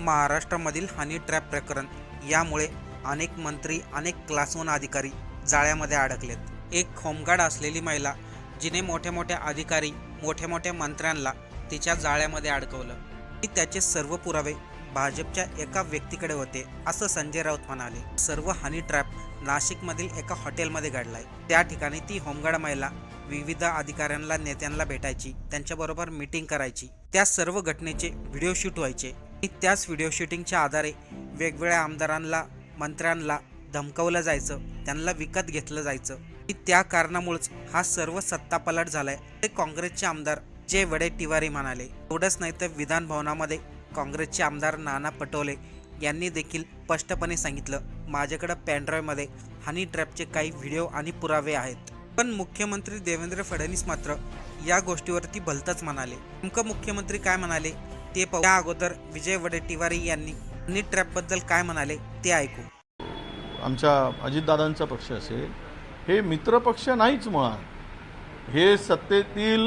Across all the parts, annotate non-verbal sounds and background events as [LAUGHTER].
महाराष्ट्रामधील honey trap प्रकरण यामुळे अनेक मंत्री अनेक क्लासवन अधिकारी जाळ्यामध्ये अडकलेत. एक होमगार्ड असलेली महिला जिने मोठ्या मोठ्या अधिकारी मोठ्या मोठ्या मंत्र्यांना तिच्या जाळ्यामध्ये अडकवलं. की त्याचे सर्व पुरावे भाजपच्या एका व्यक्तीकडे होते असं संजय राऊत म्हणाले. सर्व हनी ट्रॅप नाशिकमधील एका हॉटेलमध्ये घडलाय. त्या ठिकाणी ती होमगार्ड महिला विविध अधिकाऱ्यांना नेत्यांना भेटायची त्यांच्याबरोबर मीटिंग करायची. त्या सर्व घटनेचे व्हिडिओ शूट व्हायचे. त्याच व्हिडिओ शूटिंगच्या आधारे वेगवेगळ्या आमदारांना मंत्र्यांना धमकवलं जायचं त्यांना विकत घेतलं जायचं. की त्या कारणामुळेच हा सर्व सत्तापलट झालाय. ते काँग्रेसचे आमदार जे वडेट्टीवारी म्हणाले एवढंच नाही तर विधान भवनामध्ये काँग्रेसचे आमदार नाना पटोले यांनी देखील स्पष्टपणे सांगितलं माझ्याकडं पॅनड्राईव्हमध्ये हनी ट्रॅपचे काही व्हिडिओ आणि पुरावे आहेत. पण मुख्यमंत्री देवेंद्र फडणवीस मात्र या गोष्टीवरती भलतंच म्हणाले. नेमकं मुख्यमंत्री काय म्हणाले ते पाहू. त्या अगोदर विजय वडेट्टीवारी यांनी हनी ट्रॅपबद्दल काय म्हणाले ते ऐकू. आमच्या अजितदादांचा पक्ष असेल हे मित्रपक्ष नाहीच मुळात हे सत्तेतील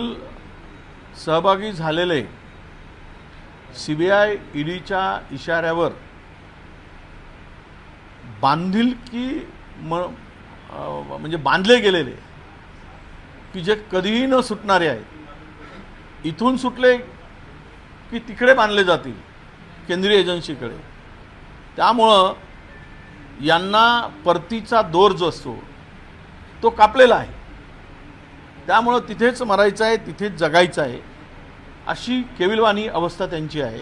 सहभागी झालेले सी बी आय ईडीच्या इशाऱ्यावर बांधिलकी म म्हणजे बांधले गेलेले की जे कधीही न सुटणारे आहेत. इथून सुटले की तिकडे बांधले जातील केंद्रीय एजन्सीकडे. त्यामुळं यांना परतीचा दोर जो असतो तो कापलेला आहे. त्यामुळं तिथेच मरायचं आहे तिथेच जगायचं आहे अशी केविलवाणी अवस्था त्यांची आहे.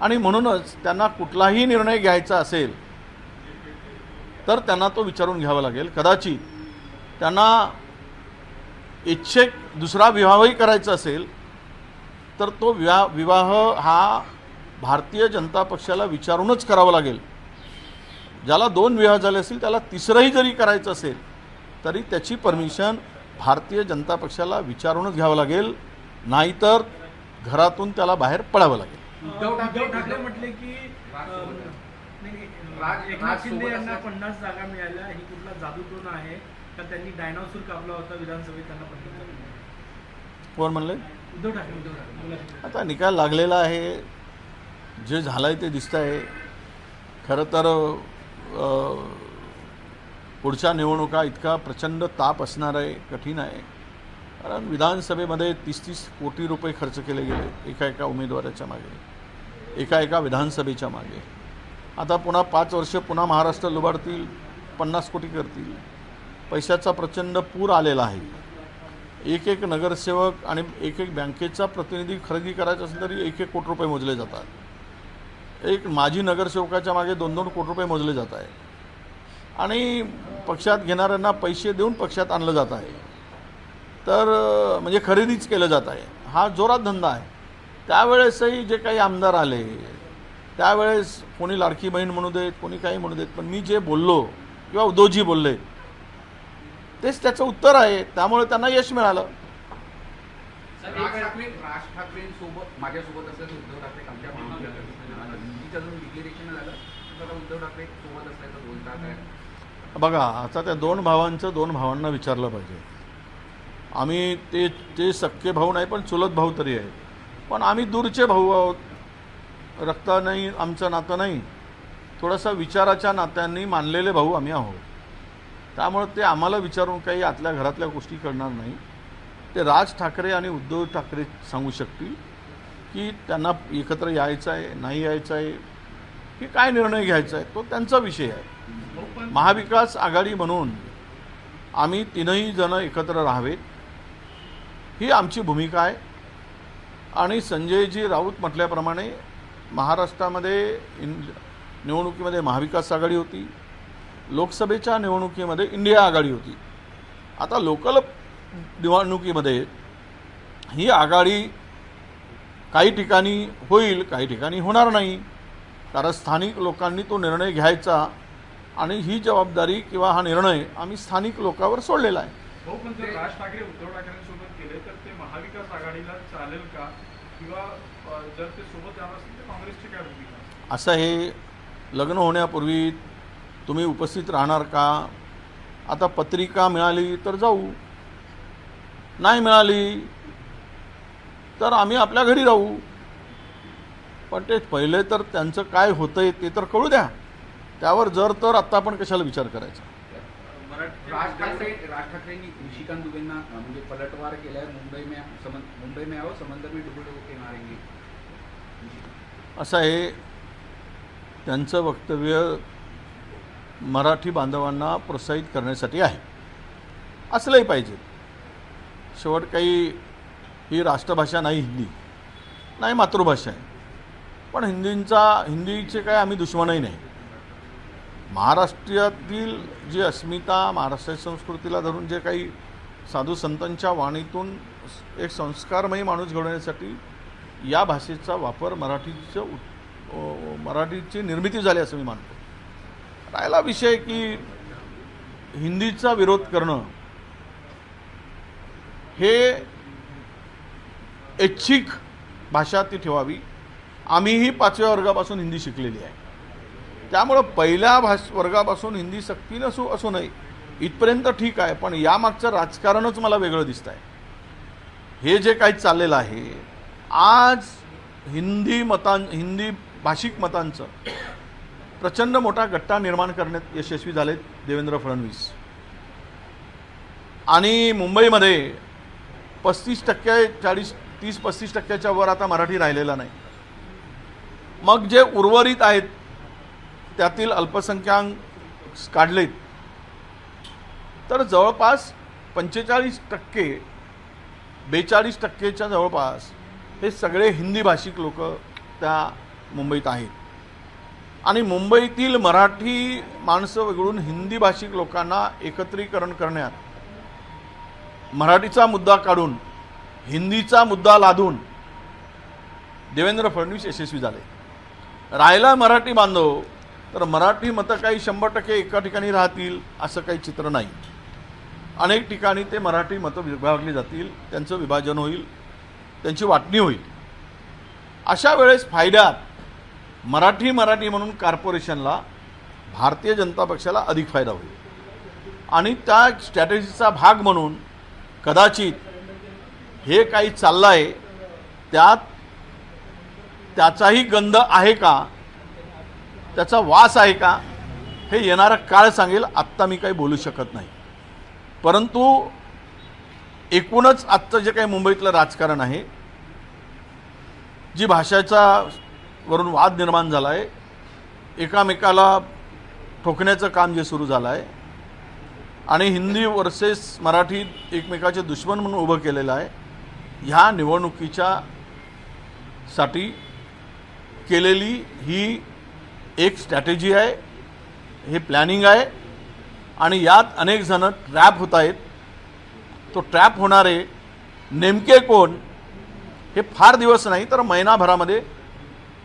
आणि म्हणूनच त्यांना कुठलाही निर्णय घ्यायचा असेल तर त्यांना तो विचारून घ्यावा लागेल. कदाचित त्यांना इच्छेक दुसरा विवाहही करायचा असेल तर तो विवाह विवाह हा भारतीय जनता पक्षाला विचारूनच करावा लागेल. ज्याला दोन विवाह झाले असतील त्याला तिसरंही जरी करायचं असेल तरी त्याची परमिशन भारतीय जनता पक्षाला विचारूनच घ्यावं लागेल. नाहीतर घरातून त्याला बाहेर पडावं लागेल. उद्धव ठाकरे ठाकरे म्हटले की एकनाथ शिंदे यांना. पन्नास जागा मिळाल्या. ही कुठला जादूटोना आहे? का त्यांनी डायनासूर कापला होता विधानसभेत त्यांना पन्नास कोण म्हणले? उद्धव ठाकरे उद्धव ठाकरे. आता निकाल लागलेला आहे. जे झालं आहे ते दिसतं आहे खरं तर पुढच्या निवडणुका इतका प्रचंड ताप असणार आहे कठीण आहे. कारण विधानसभेमध्ये तीस तीस कोटी रुपये खर्च केले गेले एका एका उमेदवाराच्या मागे एका एका विधानसभेच्या मागे. आता पुन्हा पाच वर्ष पुन्हा महाराष्ट्र लुबाडतील पन्नास कोटी करतील. पैशाचा प्रचंड पूर आलेला आहे. एक एक नगरसेवक आणि एक एक बँकेचा प्रतिनिधी खरेदी करायचा असेल तरी एक एक कोटी रुपये मोजले जातात. एक माजी नगरसेवकाच्या मागे दोन दोन कोटी रुपये मोजले जात आहे आणि पक्षात घेणाऱ्यांना पैसे देऊन पक्षात आणलं जात आहे. तर म्हणजे खरेदीच केलं जात आहे. हा जोरात धंदा आहे. त्यावेळेसही जे काही आमदार आले त्यावेळेस कोणी लाडकी बहीण म्हणू देत कोणी काही म्हणू देत पण मी जे बोललो किंवा उद्धवजी बोलले तेच त्याचं उत्तर आहे. त्यामुळे त्यांना यश मिळालं. राज ठाकरे राज ठाकरेंसोबत माझ्यासोबत असेल तर उद्धव ठाकरे आमच्या महायुतीत अजून डिक्लेरेशन झालं तर आता उद्धव ठाकरे सोबत असल्याचं बोलतात आहे बघा आता त्या दोन भावांचं दोन भावांना विचारलं पाहिजे. आम्ही ते ते सख्खे भाऊ नाही पण चुलत भाऊ तरी आहे पण आम्ही दूरचे भाऊ आहोत. रक्त नाही आमचं नातं नाही. थोडासा विचाराच्या नात्यांनी मानलेले भाऊ आम्ही आहोत. त्यामुळं ते आम्हाला विचारून काही आतल्या घरातल्या गोष्टी करणार नाही. ते राज ठाकरे आणि उद्धव ठाकरे सांगू शकतील की त्यांना एकत्र यायचं आहे नाही यायचं आहे की काय निर्णय घ्यायचा आहे तो त्यांचा विषय आहे. महाविकास आघाडी म्हणून आम्ही तीनही जण एकत्र राहावेत ही आमची भूमिका आहे. आणि संजयजी राऊत म्हटल्याप्रमाणे महाराष्ट्रामध्ये इन निवडणुकीमध्ये महाविकास आघाडी होती. लोकसभेच्या निवडणुकीमध्ये इंडिया आघाडी होती. आता लोकल निवडणुकीमध्ये ही आघाडी काही ठिकाणी होईल काही ठिकाणी होणार नाही. कारण स्थानिक लोकांनी तो निर्णय घ्यायचा आणि ही जबाबदारी किंवा हा निर्णय आम्ही स्थानिक लोकांवर सोडलेला आहे. पण जर राज ठाकरे उद्धव ठाकरेंसोबत केले तर ते महाविकास आघाडीला चालेल का? किंवा अ, जर ते सोबत जाणार असतील तर काँग्रेसची काय भूमिका असं हे लग्न होण्यापूर्वी तुम्ही उपस्थित राहणार का? आता पत्रिका मिळाली तर जाऊ. नाही मिळाली तर आम्ही आपल्या घरी राहू पण ते पहिले तर त्यांचं काय होतंय ते तर कळू द्या. त्यावर जर तर आत्ता आपण कशाला विचार करायचा? राज ठाकरे राज ठाकरेंनी निशिकांत दुबेंना म्हणजे पलटवार मुंबई में समन मुंबई में आओ समंदर में के मारेंगे. असं आहे. त्यांचं वक्तव्य मराठी बांधवांना प्रोत्साहित करण्यासाठी आहे. असलंही पाहिजे. शेवट काही ही राष्ट्रभाषा नाही हिंदी नाही मातृभाषा आहे. पण हिंदींचा हिंदीचे काय आम्ही दुश्मनही नाही. महाराष्ट्रातील जी अस्मिता महाराष्ट्राच्या संस्कृतीला धरून जे काही साधू संतांच्या वाणीतून एक संस्कारमयी माणूस घडवण्यासाठी या भाषेचा वापर मराठीचं मराठीची निर्मिती झाली असं मी मानतो. राहिला विषय की हिंदीचा विरोध करणं हे ऐच्छिक भाषा ती ठेवावी. आम्हीही पाचव्या वर्गापासून हिंदी शिकलेली आहे. त्यामुळं पहिल्या भाष वर्गापासून हिंदी सक्ती नसू असू नये इथपर्यंत ठीक आहे पण यामागचं राजकारणच मला वेगळं दिसत आहे हे जे काही चाललेलं आहे आज हिंदी मतां हिंदी भाषिक मतांचं प्रचंड मोठा गट्टा निर्माण करण्यात यशस्वी झालेत देवेंद्र फडणवीस. आणि मुंबईमध्ये पस्तीस टक्के चाळीस तीस पस्तीस टक्क्याच्या वर आता मराठी राहिलेला नाही. मग जे उर्वरित आहेत त्यातील अल्पसंख्याक काढलेत. तर जवळपास पंचेचाळीस टक्के बेचाळीस टक्केच्या जवळपास हे सगळे हिंदी भाषिक लोक त्या मुंबईत आहेत. आणि मुंबईतील मराठी माणसं वगळून हिंदी भाषिक लोकांना एकत्रीकरण करण्यात मराठीचा मुद्दा काढून हिंदीचा मुद्दा लादून देवेंद्र फडणवीस यशस्वी झाले. राहिला मराठी बांधव तर मराठी मतं काही शंभर टक्के एका ठिकाणी राहतील असं काही चित्र नाही. अनेक ठिकाणी ते मराठी मतं विभागली जातील त्यांचं विभाजन होईल त्यांची वाटणी होईल. अशा वेळेस फायद्यात मराठी मराठी म्हणून कॉर्पोरेशनला भारतीय जनता पक्षाला अधिक फायदा होईल. आणि त्या स्ट्रॅटेजीचा भाग म्हणून कदाचित हे काही चाललं आहे त्यात त्याचाही गंध आहे का त्याचा वास आहे का हे येणारा काळ सांगेल. आत्ता मी काही बोलू शकत नाही. परंतु एकूणच आत्ता जे काही मुंबईतलं राजकारण आहे जी भाषेचा वरून वाद निर्माण झाला आहे एकामेकाला ठोकण्याचं काम जे सुरू झालं आहे आणि हिंदी वर्सेस मराठी एकमेकाचे दुश्मन म्हणून उभं केलेलं आहे. ह्या निवडणुकीच्या साठी केलेली ही एक स्ट्रॅटेजी आहे. हे प्लॅनिंग आहे. आणि यात अनेक जणं ट्रॅप होत आहेत. तो ट्रॅप होणारे नेमके कोण हे फार दिवस नाही तर महिनाभरामध्ये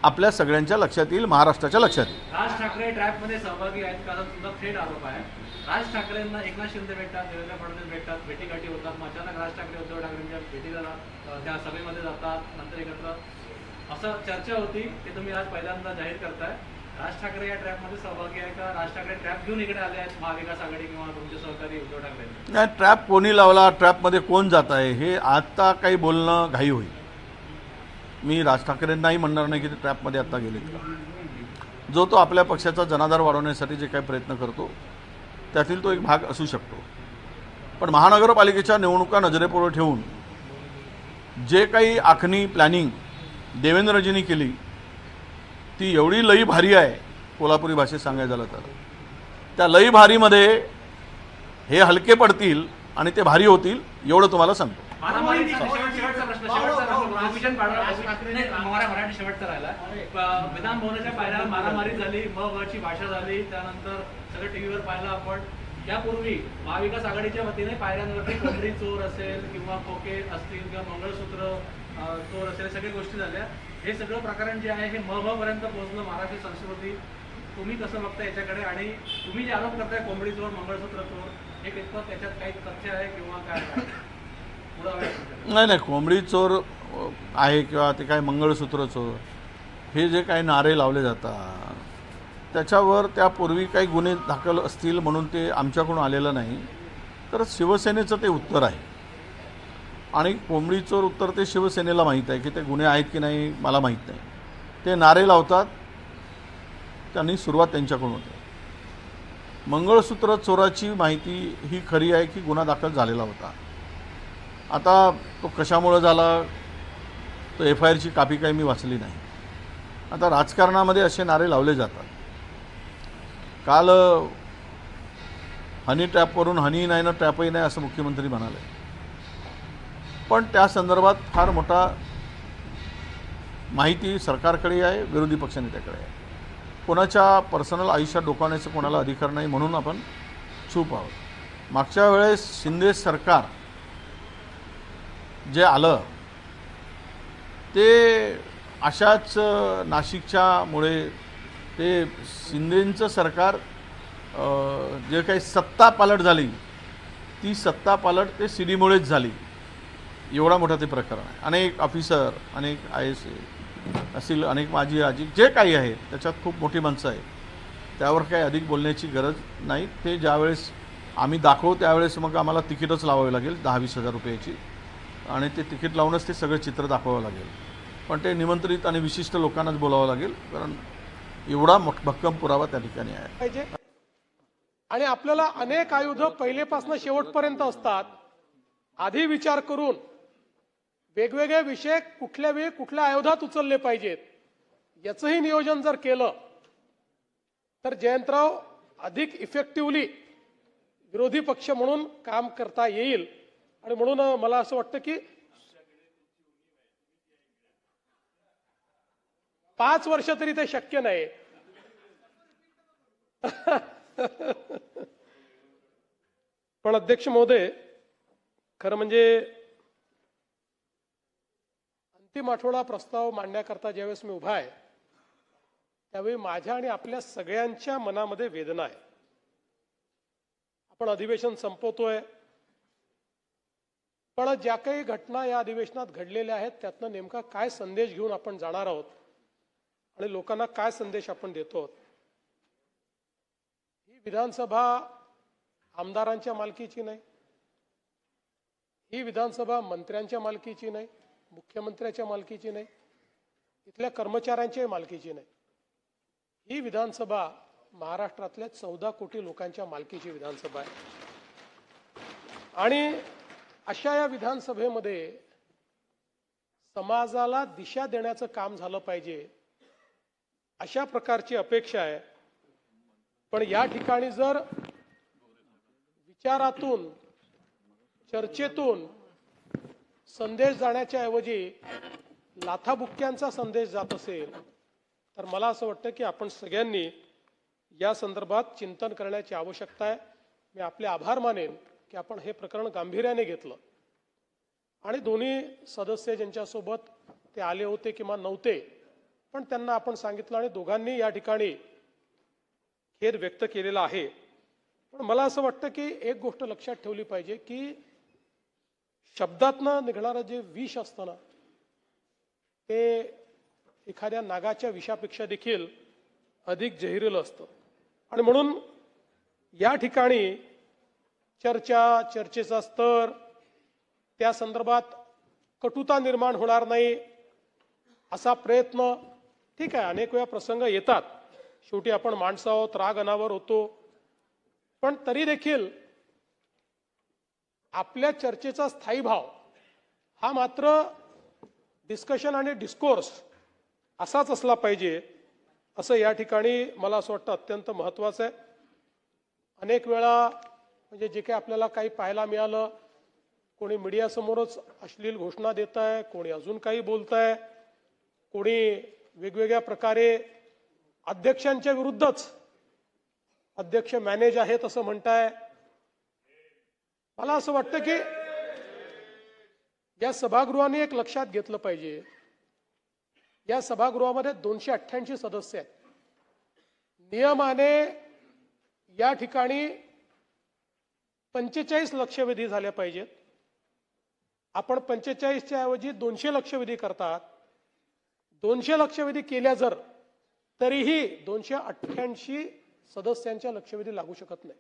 आपल्या सगळ्यांच्या लक्षात येईल महाराष्ट्राच्या लक्षात. येईल राज ठाकरे ट्रॅपमध्ये सहभागी आहेत का सुद्धा थेट आरोप आहे. राज ठाकरेंना एकनाथ शिंदे भेटतात देवेंद्र फडणवीस भेटतात भेटीगाठी होतात. मग अचानक राज ठाकरे उद्धव ठाकरेंच्या भेटीला अं, त्या सभेमध्ये जातात नंतर एकत्र. असं चर्चा होती ते तुम्ही आज पहिल्यांदा जाहीर करताय. राज ठाकरे या ट्रॅपमध्ये सहभागी आहे का? राज ठाकरे ट्रॅप घेऊन इकडे आले आहेत महाविकास आघाडी किंवा तुमचे सहकारी उद्धव ठाकरे? नाही ट्रॅप कोणी लावला? ट्रॅपमध्ये कोण जात आहे? हे आता काही बोलणं घाई होईल. मी राज ठाकरेंनाही म्हणणार नाही की ते ट्रॅपमध्ये आत्ता गेलेत का. जो तो आपल्या पक्षाचा जनाधार वाढवण्यासाठी जे काही प्रयत्न करतो त्यातील तो एक भाग असू शकतो. पण महानगरपालिकेच्या निवडणुका नजरेपुढे ठेवून जे काही आखणी प्लॅनिंग देवेंद्रजींनी केली ती एवढी लई भारी आहे कोल्हापुरी भाषेत सांगायचं झालं तर. त्या लई भारीमध्ये हे हलके पडतील आणि ते भारी होतील एवढं तुम्हाला सांगतो मारामारी शेवट- शेवटचा प्रश्न शेवटचा विजन भूषण पाडवा नाही, मरा- मराठी शेवटचा राहिला. विधान भवनाच्या पायऱ्यावर मारामारी झाली म भाषा झाली त्यानंतर सगळं टीव्हीवर पाहिलं आपण. त्यापूर्वी महाविकास आघाडीच्या वतीने पायऱ्यांवरती कोंबडी चोर असेल किंवा खोके असतील किंवा मंगळसूत्र चोर असेल सगळ्या गोष्टी झाल्या. हे सगळं प्रकरण जे आहे हे म पोहोचलं महाराष्ट्र संस्कृती. तुम्ही कसं बघता याच्याकडे? आणि तुम्ही जे आरोप करताय कोंबडी चोर मंगळसूत्र चोर हे कितपत त्याच्यात काही तथ्य आहे किंवा काय नाही नाही कोंबडी चोर आहे किंवा ते काय मंगळसूत्रचं हे जे काही नारे लावले जातात त्याच्यावर त्यापूर्वी काही गुन्हे दाखल असतील म्हणून ते आमच्याकडून आलेलं नाही. तर शिवसेनेचं ते उत्तर आहे. आणि कोंबडी चोर उत्तर ते शिवसेनेला माहीत आहे की ते गुन्हे आहेत की नाही मला माहीत नाही. ते नारे लावतात त्यांनी सुरुवात त्यांच्याकडून होते. मंगळसूत्र चोराची माहिती ही खरी आहे की गुन्हा दाखल झालेला होता. आता तो कशामुळं झाला तो एफ आय आरची कापी काही मी वाचली नाही. आता राजकारणामध्ये असे नारे लावले जातात. काल हनी टॅपवरून हनी नाही ना टॅपही नाही असं मुख्यमंत्री म्हणाले. पण त्या संदर्भात फार मोठा माहिती सरकारकडे आहे विरोधी पक्षनेत्याकडे आहे. कोणाच्या पर्सनल आयुष्यात डोकावण्याचा कोणाला अधिकार नाही म्हणून आपण चूप आहोत. मागच्या वेळेस शिंदे सरकार जे आलं ते अशाच नाशिकच्यामुळे ते शिंदेंचं सरकार जे काही सत्ता पालट झाली ती सत्ता पालट ते सीडीमुळेच झाली. एवढा मोठा ते प्रकरण आहे. अनेक ऑफिसर अनेक आय एस असतील अनेक माजी आजी जे काही आहे त्याच्यात खूप मोठी माणसं आहेत. त्यावर काही अधिक बोलण्याची गरज नाही. ते ज्यावेळेस आम्ही दाखवू त्यावेळेस मग आम्हाला तिकीटच लावावी लागेल दहा वीस हजार रुपयाची. आणि ते तिकीट लावूनच ते सगळं चित्र दाखवावं लागेल. पण ते निमंत्रित आणि विशिष्ट लोकांनाच बोलावं लागेल कारण एवढा मोठ भक्कम पुरावा त्या ठिकाणी आहे. पाहिजे. आणि आपल्याला अनेक आयुध पहिलेपासून शेवटपर्यंत असतात. आधी विचार करून वेगवेगळे विषय कुठल्या वेळी कुठल्या आयुधात उचलले पाहिजेत याचंही नियोजन जर केलं तर जयंतराव अधिक इफेक्टिव्हली विरोधी पक्ष म्हणून काम करता येईल. आणि म्हणून मला असं वाटतं की पाच वर्ष तरी ते शक्य नाही. [LAUGHS] पण अध्यक्ष महोदय खरं म्हणजे अंतिम आठवडा प्रस्ताव मांडण्याकरता ज्यावेळेस मी उभा आहे त्यावेळी माझ्या आणि आपल्या सगळ्यांच्या मनामध्ये वेदना आहे. आपण अधिवेशन संपवतोय पण ज्या काही घटना या अधिवेशनात घडलेल्या आहेत त्यातनं नेमका काय संदेश घेऊन आपण जाणार आहोत? आणि लोकांना काय संदेश आपण देतो आहोत? ही विधानसभा आमदारांच्या मालकीची नाही. ही विधानसभा मंत्र्यांच्या मालकीची नाही मुख्यमंत्र्याच्या मालकीची नाही इथल्या कर्मचाऱ्यांच्याही मालकीची नाही. ही विधानसभा महाराष्ट्रातल्या चौदा कोटी लोकांच्या मालकीची विधानसभा आहे. आणि अशा या विधानसभेमध्ये समाजाला दिशा देण्याचं काम झालं पाहिजे अशा प्रकारची अपेक्षा आहे. पण या ठिकाणी जर विचारातून चर्चेतून संदेश जाण्याच्या ऐवजी लाथाबुक्क्यांचा संदेश जात असेल तर मला असं वाटतं की आपण सगळ्यांनी या संदर्भात चिंतन करण्याची आवश्यकता आहे. मी आपले आभार मानेन. की आपण हे प्रकरण गांभीर्याने घेतलं. आणि दोन्ही सदस्य ज्यांच्यासोबत ते आले होते किंवा नव्हते पण त्यांना आपण सांगितलं आणि दोघांनी या ठिकाणी खेद व्यक्त केलेला आहे. पण मला असं वाटतं की एक गोष्ट लक्षात ठेवली पाहिजे की शब्दातनं निघणारं जे विष असतं ना ते एखाद्या नागाच्या विषापेक्षा देखील अधिक जहिरीलं असतं. आणि म्हणून या ठिकाणी चर्चा चर्चेचा स्तर त्या संदर्भात कटुता निर्माण होणार नाही असा प्रयत्न ठीक आहे अनेक वेळा प्रसंग येतात. शेवटी आपण माणसं आहोत राग अनावर होतो. पण तरी देखील आपल्या चर्चेचा स्थायी भाव हा मात्र डिस्कशन आणि डिस्कोर्स असाच असला पाहिजे असं या ठिकाणी मला असं वाटतं अत्यंत महत्त्वाचं आहे. अनेक वेळा म्हणजे जे काही आपल्याला काही पाहायला मिळालं कोणी मीडियासमोरच अश्लील घोषणा देत आहे कोणी अजून काही बोलत आहे कोणी वेगवेगळ्या प्रकारे अध्यक्षांच्या विरुद्धच अध्यक्ष मॅनेज आहेत असं म्हणताय. मला असं वाटतं की या सभागृहाने एक लक्षात घेतलं पाहिजे. या सभागृहामध्ये दोनशे अठ्ठ्याऐंशी सदस्य आहेत. नियमाने या ठिकाणी पंचेचाळीस लक्षवेधी झाल्या पाहिजेत. आपण पंचेचाळीसच्या ऐवजी दोनशे लक्षवेधी करतात. दोनशे लक्षवेधी केल्या जर तरीही दोनशे अठ्ठ्याऐंशी सदस्यांच्या लक्षवेधी लागू शकत नाही.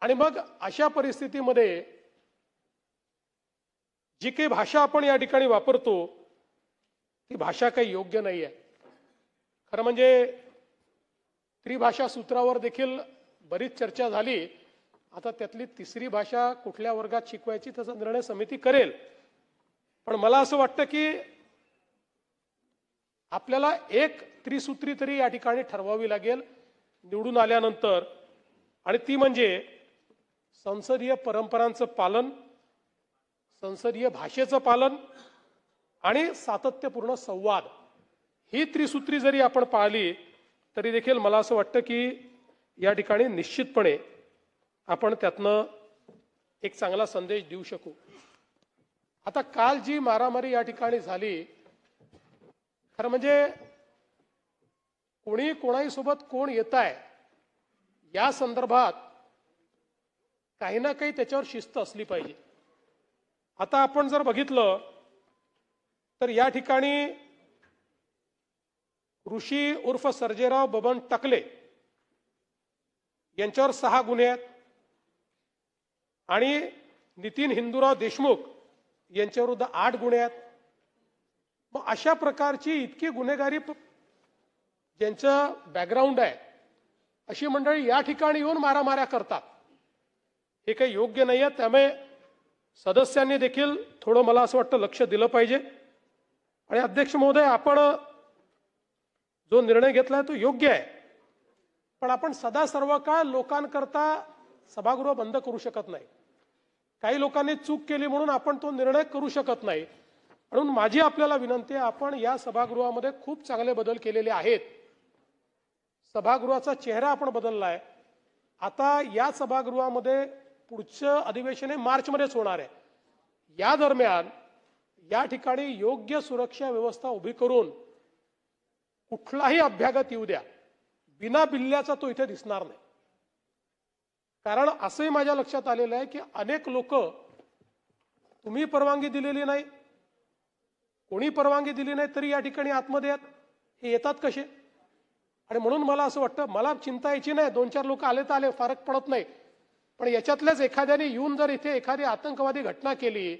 आणि मग अशा परिस्थितीमध्ये जी काही भाषा आपण या ठिकाणी वापरतो ती भाषा काही योग्य नाही आहे खरं म्हणजे त्रिभाषा सूत्रावर देखील बरीच चर्चा झाली. आता त्यातली तिसरी भाषा कुठल्या वर्गात शिकवायची त्याचा निर्णय समिती करेल. पण मला असं वाटतं की आपल्याला एक त्रिसूत्री तरी या ठिकाणी ठरवावी लागेल निवडून आल्यानंतर. आणि ती म्हणजे संसदीय परंपरांचं पालन संसदीय भाषेचं पालन आणि सातत्यपूर्ण संवाद. ही त्रिसूत्री जरी आपण पाळली तरी देखील मला असं वाटतं की या ठिकाणी निश्चितपणे आपण त्यातनं एक चांगला संदेश देऊ शकू. आता काल जी मारामारी या ठिकाणी झाली खरं म्हणजे कोणी कोणाही सोबत कोण येत आहे या संदर्भात काही ना काही त्याच्यावर शिस्त असली पाहिजे. आता आपण जर बघितलं तर या ठिकाणी ऋषी उर्फ सर्जेराव बबन टकले यांच्यावर सहा गुन्हे आहेत. आणि नितीन हिंदूराव देशमुख यांच्याविरुद्ध आठ गुन्हे आहेत. मग अशा प्रकारची इतकी गुन्हेगारी ज्यांचं बॅकग्राऊंड आहे अशी मंडळी या ठिकाणी येऊन मारामाऱ्या करतात. हे काही योग्य नाही आहे त्यामुळे सदस्यांनी देखील थोडं मला असं वाटतं लक्ष दिलं पाहिजे. आणि अध्यक्ष महोदय आपण जो निर्णय घेतलाय तो योग्य आहे. पण आपण सदा सर्व काळ लोकांकरता सभागृह बंद करू शकत नाही. काही लोकांनी चूक केली म्हणून आपण तो निर्णय करू शकत नाही. म्हणून माझी आपल्याला विनंती आहे आपण या सभागृहामध्ये खूप चांगले बदल केलेले आहेत. सभागृहाचा चेहरा आपण बदललाय. आता या सभागृहामध्ये पुढचं अधिवेशन हे मार्चमध्येच होणार आहे. या दरम्यान या ठिकाणी योग्य सुरक्षा व्यवस्था उभी करून कुठलाही अभ्यागत येऊ द्या. बिना बिल्ल्याचा तो इथे दिसणार नाही. कारण असंही माझ्या लक्षात आलेलं आहे की अनेक लोक तुम्ही परवानगी दिलेली नाही कोणी परवानगी दिली नाही तरी या ठिकाणी आतमध्ये आहेत हे येतात कसे? आणि म्हणून मला असं वाटतं मला चिंता यायची नाही दोन चार लोक आले तर आले फरक पडत नाही. पण याच्यातल्याच एखाद्याने येऊन जर इथे एखादी आतंकवादी घटना केली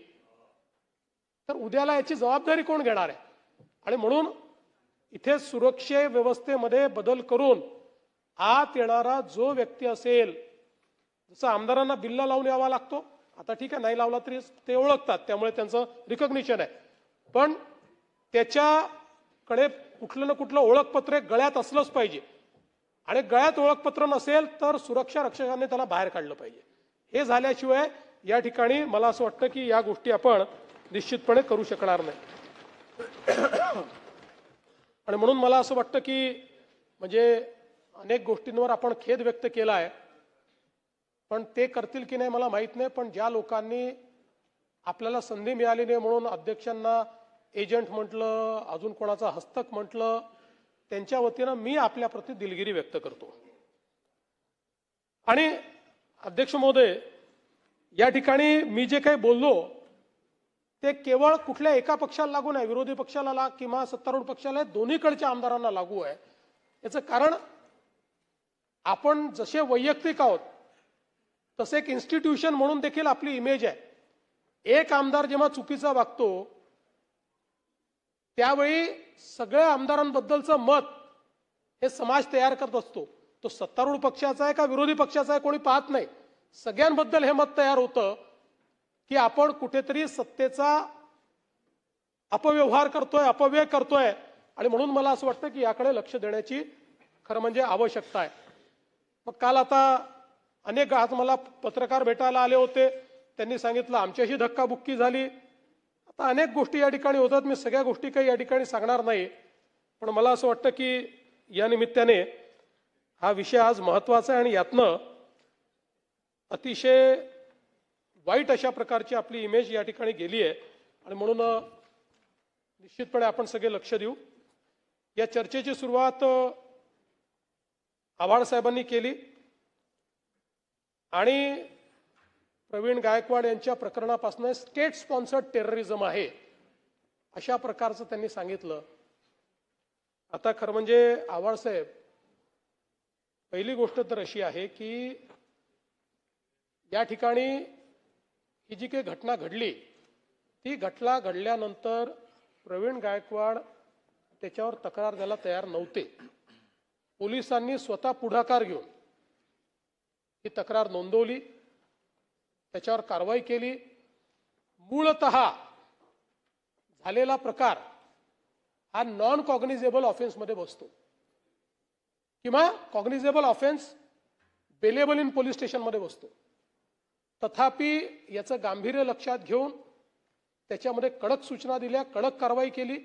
तर उद्याला याची जबाबदारी कोण घेणार आहे? आणि म्हणून इथे सुरक्षे व्यवस्थेमध्ये बदल करून आत येणारा जो व्यक्ती असेल जसं आमदारांना बिल्ला लावून यावा लागतो आता ठीक आहे नाही लावला तरी ते ओळखतात त्यामुळे त्यांचं रिकग्निशन आहे. पण त्याच्याकडे कुठलं ना कुठलं ओळखपत्र गळ्यात असलंच पाहिजे. आणि गळ्यात ओळखपत्र नसेल तर सुरक्षा रक्षकांनी त्याला बाहेर काढलं पाहिजे. हे झाल्याशिवाय या ठिकाणी मला असं वाटतं की या गोष्टी आपण निश्चितपणे करू शकणार नाही. आणि म्हणून मला असं वाटतं की म्हणजे अनेक गोष्टींवर आपण खेद व्यक्त केला आहे. पण ते करतील की नाही मला माहीत नाही पण ज्या लोकांनी आपल्याला संधी मिळाली नाही म्हणून अध्यक्षांना एजंट म्हटलं अजून कोणाचा हस्तक म्हटलं त्यांच्या वतीनं मी आपल्याप्रती दिलगिरी व्यक्त करतो. आणि अध्यक्ष महोदय या ठिकाणी मी जे काही बोललो ते केवळ कुठल्या एका पक्षाला लागू नाही विरोधी पक्षाला लाग किंवा सत्तारूढ पक्षाला दोन्हीकडच्या आमदारांना लागू आहे. याचं कारण आपण जसे वैयक्तिक आहोत तसे एक इन्स्टिट्यूशन म्हणून देखील आपली इमेज आहे. एक आमदार जेव्हा चुकीचा वागतो त्यावेळी सगळ्या आमदारांबद्दलचं मत हे समाज तयार करत असतो. तो सत्तारूढ पक्षाचा आहे का विरोधी पक्षाचा आहे कोणी पाहत नाही. सगळ्यांबद्दल हे मत तयार होतं की आपण कुठेतरी सत्तेचा अपव्यवहार करतोय अपव्यय करतोय आणि म्हणून मला असं वाटतं की याकडे लक्ष देण्याची खरं म्हणजे आवश्यकता आहे. मग काल आता अनेक आज मला पत्रकार भेटायला आले होते. त्यांनी सांगितलं आमच्याशी धक्काबुक्की झाली. आता अनेक गोष्टी या ठिकाणी होतात. मी सगळ्या गोष्टी काही या ठिकाणी सांगणार नाही. पण मला असं वाटतं की या निमित्ताने हा विषय आज महत्त्वाचा आहे आणि यातनं अतिशय वाईट अशा प्रकारची आपली इमेज या ठिकाणी गेली आहे. आणि म्हणून निश्चितपणे आपण सगळे लक्ष देऊ. या चर्चेची सुरुवात अ, आव्हाड साहेबांनी केली. आणि प्रवीण गायकवाड यांच्या प्रकरणापासून स्टेट स्पॉन्सर्ड टेररिझम आहे अशा प्रकारचं त्यांनी सांगितलं. आता खरं म्हणजे आव्हाड साहेब पहिली गोष्ट तर अशी आहे की या ठिकाणी ही जी काही घटना घडली ती घटना घडल्यानंतर प्रवीण गायकवाड त्याच्यावर तक्रार द्यायला तयार नव्हते. पोलिसांनी स्वतः पुढाकार घेऊन ही तक्रार नोंदवली. त्याच्यावर कारवाई केली. मूळत झालेला प्रकार हा नॉन कॉग्निझेबल ऑफेन्समध्ये बसतो. किंवा cognizable offence bailable in police स्टेशनमध्ये बसतो. तथापि याचं गांभीर्य लक्षात घेऊन त्याच्यामध्ये कडक सूचना दिल्या कडक कारवाई केली.